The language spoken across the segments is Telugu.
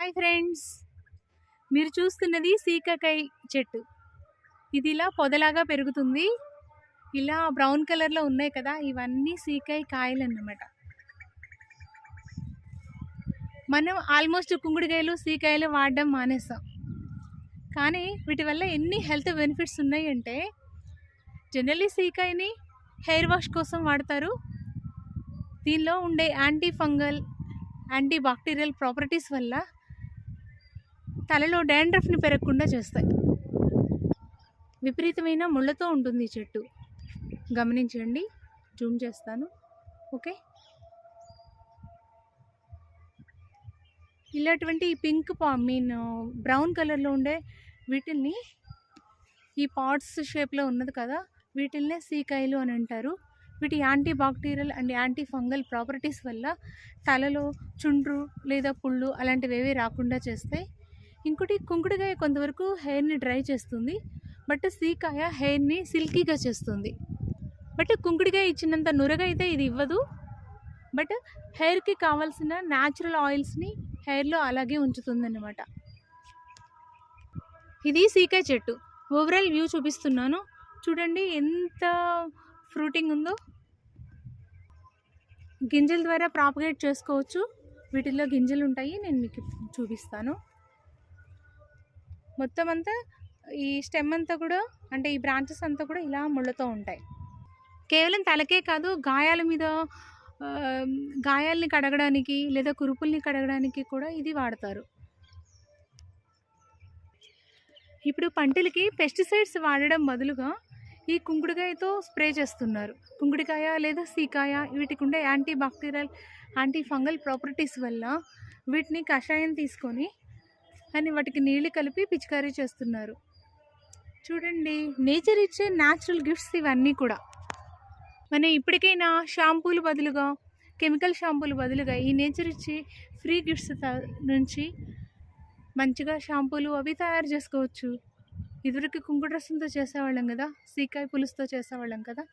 Hi friends. మీరు చూస్తున్నది సీకాకాయ చెట్టు. ఇది ఇలా పొదలాగా పెరుగుతుంది. ఇలా బ్రౌన్ కలర్లో ఉన్నాయి కదా ఇవన్నీ సీకాయ కాయలు అన్నమాట మనం ఆల్మోస్ట్ కుంగుడికాయలు సీకాయలు వాడడం మానేస్తాం కానీ వీటి వల్ల ఎన్ని హెల్త్ బెనిఫిట్స్ ఉన్నాయంటే జనరల్లీ సీకాయని హెయిర్ వాష్ కోసం వాడతారు. దీనిలో ఉండే anti fungal anti bacterial properties వల్ల తలలో డాండ్రఫ్ని పెరగకుండా చేస్తాయి. విపరీతమైన ముళ్ళతో ఉంటుంది ఈ చెట్టు. గమనించండి. జూమ్ చేస్తాను. ఓకే? ఇలాంటివంటి ఈ పింక్ పా మీన్ బ్రౌన్ కలర్లో ఉండే వీటిల్ని ఈ పాట్స్ షేప్లో ఉన్నది కదా వీటిల్నే సీకాయలు అని అంటారు. వీటి anti bacterial and anti fungal properties వల్ల తలలో చుండ్రు లేదా పుళ్ళు అలాంటివి ఏవి రాకుండా చేస్తాయి ఇంకోటి కుంకుడుకాయ కొంతవరకు హెయిర్ని డ్రై చేస్తుంది బట్ సీకాయ హెయిర్ని సిల్కీగా చేస్తుంది. బట్ కుంకుడుకాయ ఇచ్చినంత నురగ అయితే ఇది ఇవ్వదు. బట్ హెయిర్కి కావాల్సిన న్యాచురల్ ఆయిల్స్ని హెయిర్లో అలాగే ఉంచుతుందన్నమాట. ఇది సీకాయ చెట్టు. ఓవరాల్ వ్యూ చూపిస్తున్నాను. చూడండి ఎంత ఫ్రూటింగ్ ఉందో. గింజల ద్వారా ప్రాపగేట్ చేసుకోవచ్చు. వీటిల్లో గింజలు ఉంటాయి నేను మీకు చూపిస్తాను. మొత్తం అంతా ఈ స్టెమ్ అంతా కూడా అంటే ఈ బ్రాంచెస్ అంతా కూడా ఇలా ముళ్ళతో ఉంటాయి. కేవలం తలకే కాదు గాయాల మీద గాయాల్ని కడగడానికి లేదా కురుపుల్ని కడగడానికి కూడా ఇది వాడతారు. ఇప్పుడు పంటలకి పెస్టిసైడ్స్ వాడడం బదులుగా ఈ కుంకుడుకాయతో స్ప్రే చేస్తున్నారు. కుంకుడికాయ లేదా సీకాయ వీటికి ఉండే anti bacterial anti fungal properties వల్ల వీటిని కషాయం తీసుకొని అని వాటికి నీళ్ళు కలిపి పిచికారీ చేస్తున్నారు. చూడండి నేచర్ ఇచ్చే న్యాచురల్ గిఫ్ట్స్ ఇవన్నీ కూడా. మనం ఇప్పటికైనా షాంపూలు బదులుగా కెమికల్ షాంపూలు బదులుగా ఈ నేచర్ ఇచ్చే ఫ్రీ గిఫ్ట్స్ నుంచి మంచిగా షాంపూలు అవి తయారు చేసుకోవచ్చు. ఇదివరకు కుంకుడు రసంతో చేసేవాళ్ళం కదా సీకాయ పులుసుతో చేసేవాళ్ళం కదా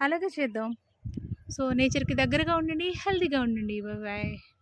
అలాగే చేద్దాం. సో నేచర్కి దగ్గరగా ఉండండి హెల్తీగా ఉండండి. బాయ్